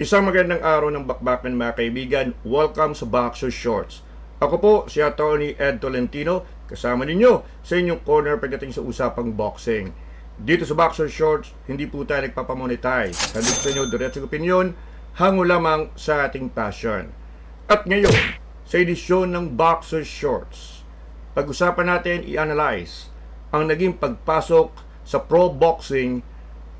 Isang magandang araw ng bakbakan mga kaibigan. Welcome sa Boxer Shorts. Ako po si Attorney Ed Tolentino, kasama ninyo sa inyong corner pagdating sa usapang boxing. Dito sa Boxer Shorts, hindi po tayo nagpapamonetize. Hindi sa inyo diretsong opinion, hango lamang sa ating passion. At ngayon, sa edisyon ng Boxer Shorts, pag-usapan natin i-analyze ang naging pagpasok sa pro boxing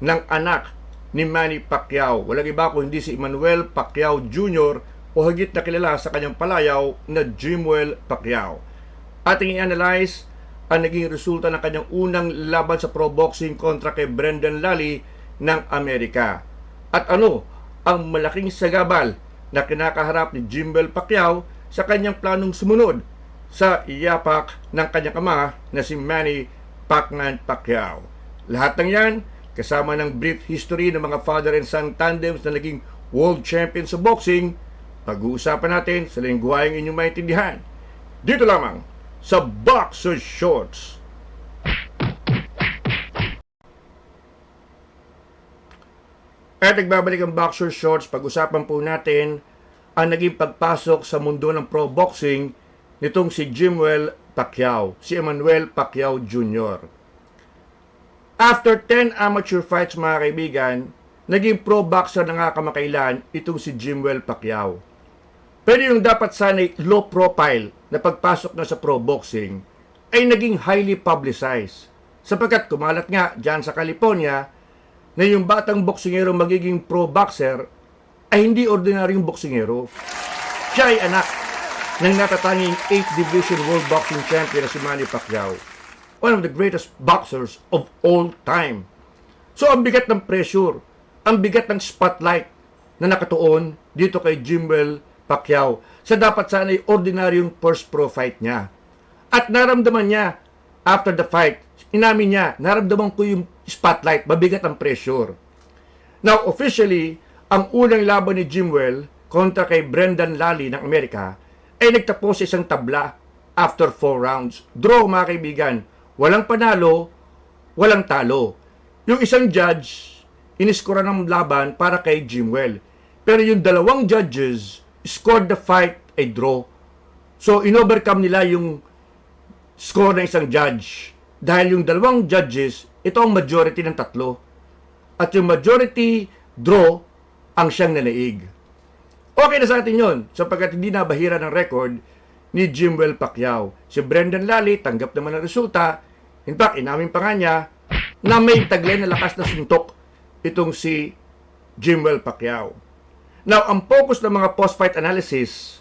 ng anak ni Manny Pacquiao. Walang iba kung hindi si Emmanuel Pacquiao Jr. o higit na kilala sa kanyang palayaw na Jimuel Pacquiao. Ating i-analyze ang naging resulta ng kanyang unang laban sa pro boxing kontra kay Brendan Lally ng Amerika. At ano ang malaking sagabal na kinakaharap ni Jimuel Pacquiao sa kanyang planong sumunod sa iyapak ng kanyang ama na si Manny Pacman Pacquiao. Lahat ng yan kasama ng brief history ng mga father and son tandems na naging world champion sa boxing, pag-uusapan natin sa lingguhayang inyong maintindihan. Dito lamang sa Boxer Shorts. At nagbabalik ang Boxer Shorts, pag-usapan po natin ang naging pagpasok sa mundo ng pro boxing nitong si Jimuel Pacquiao, si Emmanuel Pacquiao Jr. After 10 amateur fights mga kaibigan, naging pro boxer na nga kamakailan itong si Jimuel Pacquiao. Pero yung dapat sana'y low profile na pagpasok na sa pro boxing ay naging highly publicized. Sapagkat kumalat nga dyan sa California na yung batang boksingero magiging pro boxer ay hindi ordinaryong boksingero. Siya ay anak ng natatanging 8th Division World Boxing Champion na si Manny Pacquiao one of the greatest boxers of all time. So ang bigat ng pressure, ang bigat ng spotlight na nakatuon dito kay Jimuel Pacquiao sa dapat sana ay ordinaryong first pro fight niya. At naramdaman niya after the fight, inamin niya, naramdaman ko yung spotlight, mabigat ang pressure. Now, officially, ang unang laban ni Jimuel kontra kay Brendan Lally ng Amerika ay nagtapos sa isang tabla after 4 rounds. Draw mga kaibigan, walang panalo, walang talo. Yung isang judge, iniskora ng laban para kay Jimwell. Pero yung dalawang judges scored the fight a draw. So, inovercome nila yung score ng isang judge. Dahil yung dalawang judges, ito ang majority ng tatlo. At yung majority draw ang siyang nanaig. Okay na sa atin yon sapagkat hindi na bahira ng record ni Jimwell Pacquiao. Si Brendan Lally tanggap naman ang resulta. In fact, inamin pa nga niya na may taglay na lakas na suntok itong si Jimwell Pacquiao. Now, ang focus ng mga post-fight analysis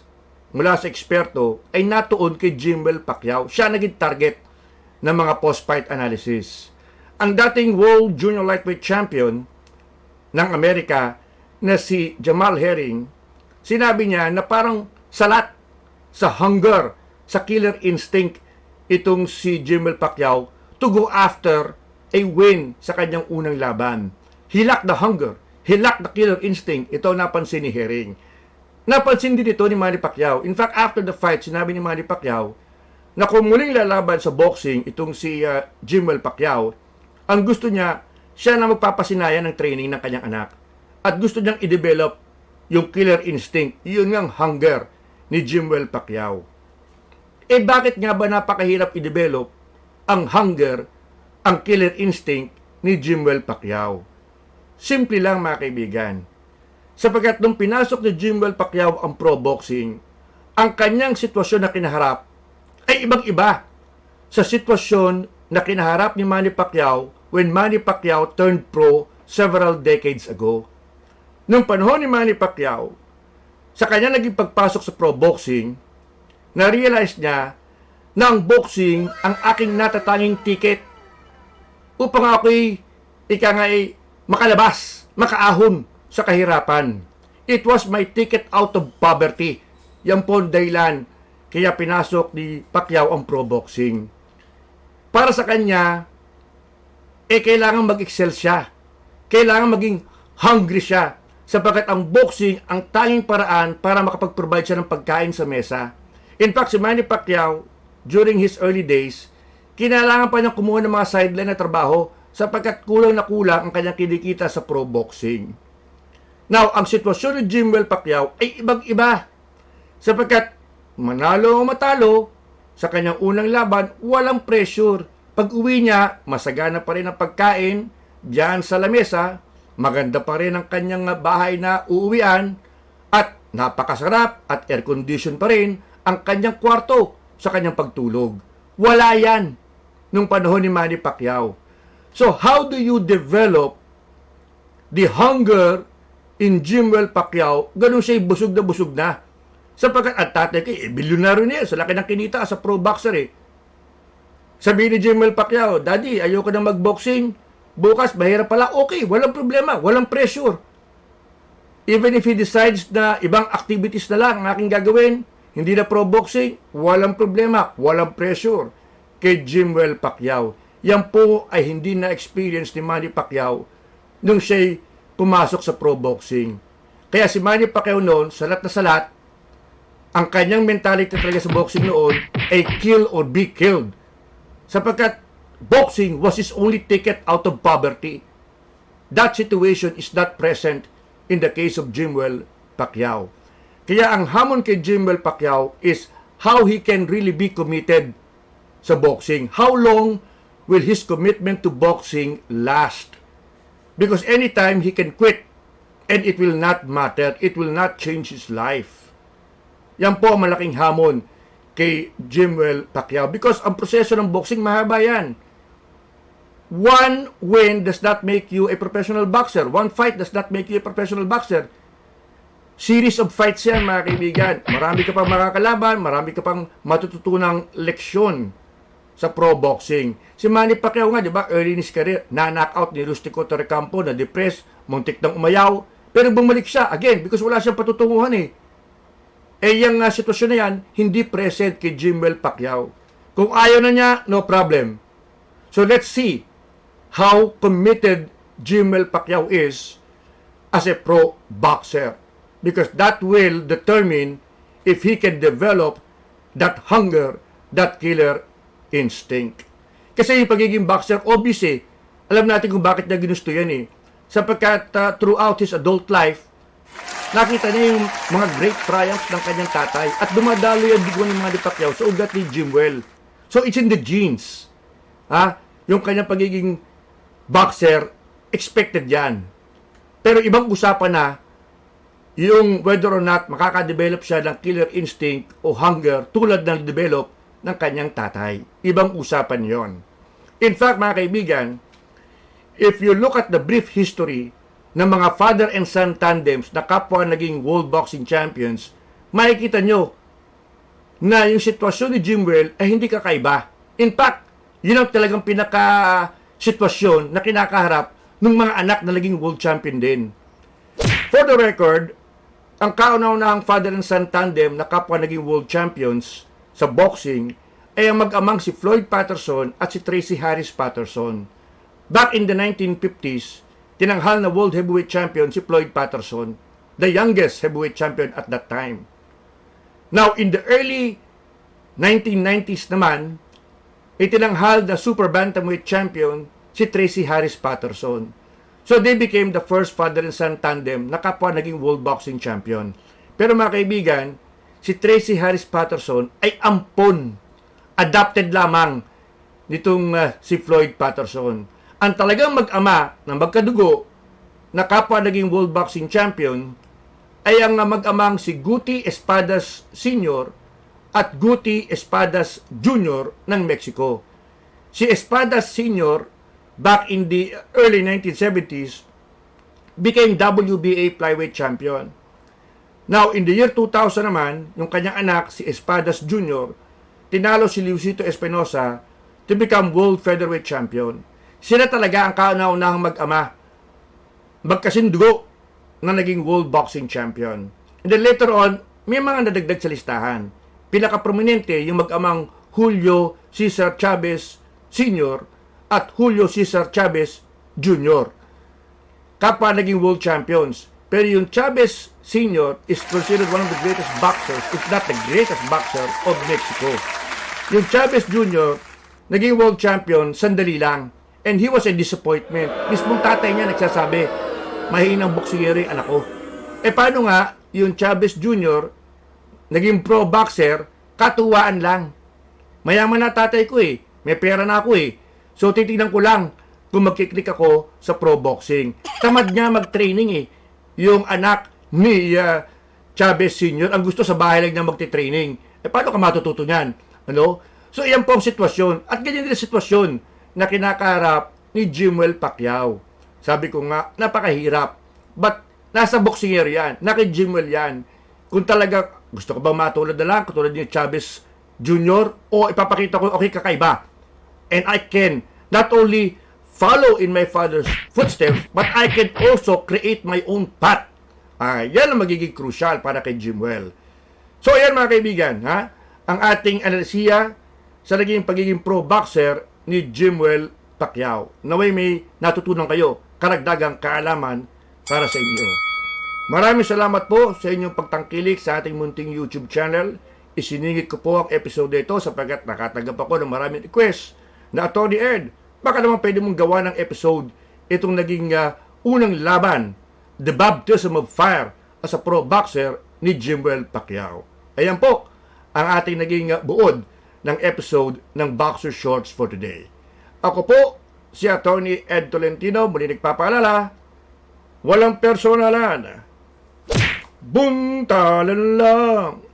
mula sa eksperto ay natuon kay Jimwell Pacquiao. Siya naging target ng mga post-fight analysis. Ang dating World Junior Lightweight Champion ng Amerika na si Jamal Herring, sinabi niya na parang salat sa hunger, sa killer instinct itong si Jimel Pacquiao to go after a win sa kanyang unang laban. He lacked the hunger. He lacked the killer instinct. Ito napansin ni Herring. Napansin din ito ni Manny Pacquiao. In fact, after the fight, sinabi ni Manny Pacquiao na kung muling lalaban sa boxing itong si uh, Jimel Pacquiao, ang gusto niya, siya na magpapasinayan ng training ng kanyang anak. At gusto niyang i-develop yung killer instinct, yun ang hunger ni Jimwell Pacquiao. Eh bakit nga ba napakahirap i-develop ang hunger, ang killer instinct ni Jimwell Pacquiao? Simple lang mga kaibigan. Sapagkat nung pinasok ni Jimwell Pacquiao ang pro boxing, ang kanyang sitwasyon na kinaharap ay ibang-iba sa sitwasyon na kinaharap ni Manny Pacquiao when Manny Pacquiao turned pro several decades ago. Nung panahon ni Manny Pacquiao, sa kanya naging pagpasok sa pro boxing, na-realize niya na ang boxing ang aking natatanging ticket upang ako'y ika nga ay makalabas, makaahon sa kahirapan. It was my ticket out of poverty. Yan po ang kaya pinasok ni Pacquiao ang pro boxing. Para sa kanya, eh kailangan mag-excel siya. Kailangan maging hungry siya sapagkat ang boxing ang tanging paraan para makapag-provide siya ng pagkain sa mesa. In fact, si Manny Pacquiao, during his early days, kinailangan pa niyang kumuha ng mga sideline na trabaho sapagkat kulang na kulang ang kanyang kinikita sa pro boxing. Now, ang sitwasyon ni Jimwell Pacquiao ay ibang-iba. Sapagkat manalo o matalo, sa kanyang unang laban, walang pressure. Pag uwi niya, masagana pa rin ang pagkain, diyan sa lamesa, maganda pa rin ang kanyang bahay na uuwian, at napakasarap at air condition pa rin ang kanyang kwarto sa kanyang pagtulog. Wala yan nung panahon ni Manny Pacquiao. So, how do you develop the hunger in Jimwell Pacquiao? Ganun siya busog na busog na. Sapagkat at tatay kay, eh, bilyonaryo niya, sa laki ng kinita sa pro boxer eh. Sabi ni Jimwell Pacquiao, Daddy, ayoko na magboxing. Bukas, mahirap pala. Okay, walang problema, walang pressure. Even if he decides na ibang activities na lang ang aking gagawin, hindi na pro boxing, walang problema, walang pressure kay Jimwell Pacquiao. Yan po ay hindi na experience ni Manny Pacquiao nung siya'y pumasok sa pro boxing. Kaya si Manny Pacquiao noon, salat na salat, ang kanyang mentality talaga sa boxing noon ay kill or be killed. Sapagkat boxing was his only ticket out of poverty. That situation is not present in the case of Jimwell Pacquiao. Kaya ang hamon kay Jimwell Pacquiao is how he can really be committed sa boxing. How long will his commitment to boxing last? Because anytime he can quit and it will not matter, it will not change his life. Yan po ang malaking hamon kay Jimwell Pacquiao because ang proseso ng boxing mahaba yan. One win does not make you a professional boxer. One fight does not make you a professional boxer. Series of fights yan, mga kaibigan. Marami ka pang makakalaban, marami ka pang matututunang leksyon sa pro boxing. Si Manny Pacquiao nga, di ba, early in his career, na-knockout ni Rustico Torrecampo, na-depress, muntik nang umayaw, pero bumalik siya, again, because wala siyang patutunguhan eh. Eh, yung uh, sitwasyon na yan, hindi present kay Jimwell Pacquiao. Kung ayaw na niya, no problem. So let's see how committed Jimwell Pacquiao is as a pro boxer. Because that will determine if he can develop that hunger, that killer instinct. Kasi yung pagiging boxer, obvious eh. Alam natin kung bakit niya ginusto yan eh. Sapagkat uh, throughout his adult life, nakita niya yung mga great triumphs ng kanyang tatay at dumadalo yung digo ng mga Pacquiao sa ugat ni Jimwell. So it's in the genes. Ha? Yung kanyang pagiging boxer, expected yan. Pero ibang usapan na yung whether or not makaka-develop siya ng killer instinct o hunger tulad ng develop ng kanyang tatay. Ibang usapan yon. In fact, mga kaibigan, if you look at the brief history ng mga father and son tandems na kapwa naging world boxing champions, makikita nyo na yung sitwasyon ni Jimwell ay hindi kakaiba. In fact, yun ang talagang pinaka sitwasyon na kinakaharap ng mga anak na naging world champion din. For the record, ang kauna-unahang father and son tandem na kapwa naging world champions sa boxing ay ang mag-amang si Floyd Patterson at si Tracy Harris Patterson. Back in the 1950s, tinanghal na world heavyweight champion si Floyd Patterson, the youngest heavyweight champion at that time. Now, in the early 1990s naman, itinanghal na super bantamweight champion si Tracy Harris Patterson. So they became the first father and son tandem na kapwa naging world boxing champion. Pero mga kaibigan, si Tracy Harris Patterson ay ampon. Adapted lamang nitong uh, si Floyd Patterson. Ang talagang mag-ama na magkadugo na kapwa naging world boxing champion ay ang mag-amang si Guti Espadas Sr. at Guti Espadas Jr. ng Mexico. Si Espadas Sr. back in the early 1970s became WBA flyweight champion. Now, in the year 2000 naman, yung kanyang anak, si Espadas Jr., tinalo si Luisito Espinosa to become world featherweight champion. Sila talaga ang kauna-unahang mag-ama, magkasindugo na naging world boxing champion. And then later on, may mga nadagdag sa listahan. Pinaka-prominente yung mag-amang Julio Cesar Chavez Sr. at Julio Cesar Chavez Jr. Kapwa naging world champions. Pero yung Chavez Sr. is considered one of the greatest boxers, if not the greatest boxer of Mexico. Yung Chavez Jr. naging world champion sandali lang. And he was a disappointment. Mismong tatay niya nagsasabi, mahinang boksingero anak ko. Eh paano nga yung Chavez Jr. naging pro boxer, katuwaan lang. Mayaman na tatay ko eh. May pera na ako eh. So titignan ko lang kung magkiklik ako sa pro boxing. Tamad niya mag-training eh. Yung anak ni ah, Chavez Sr. ang gusto sa bahay lang niya magti-training. Eh paano ka matututo niyan? Ano? So iyan po ang sitwasyon. At ganyan din ang sitwasyon na kinakaharap ni Jimwell Pacquiao. Sabi ko nga, napakahirap. But nasa boxing yan. Naki Jimwell yan. Kung talaga gusto ko ba matulad na lang, katulad ni Chavez Jr. o ipapakita ko, okay, kakaiba. And I can not only follow in my father's footsteps, but I can also create my own path. Ah, yan ang magiging crucial para kay Jimwell. So, ayan mga kaibigan, ha? Ang ating analisiya sa naging pagiging pro-boxer ni Jimwell Pacquiao. Naway may natutunan kayo, karagdagang kaalaman para sa inyo. Maraming salamat po sa inyong pagtangkilik sa ating munting YouTube channel. Isiningit ko po ang episode ito sapagkat nakatanggap ako ng maraming request na Tony Ed, baka naman pwede mong gawa ng episode itong naging ah, unang laban, the baptism of fire as a pro boxer ni Jimwell Pacquiao. Ayan po ang ating naging ah, buod ng episode ng Boxer Shorts for today. Ako po, si Attorney Ed Tolentino, muli nagpapaalala, walang personalan. Buntalan lang.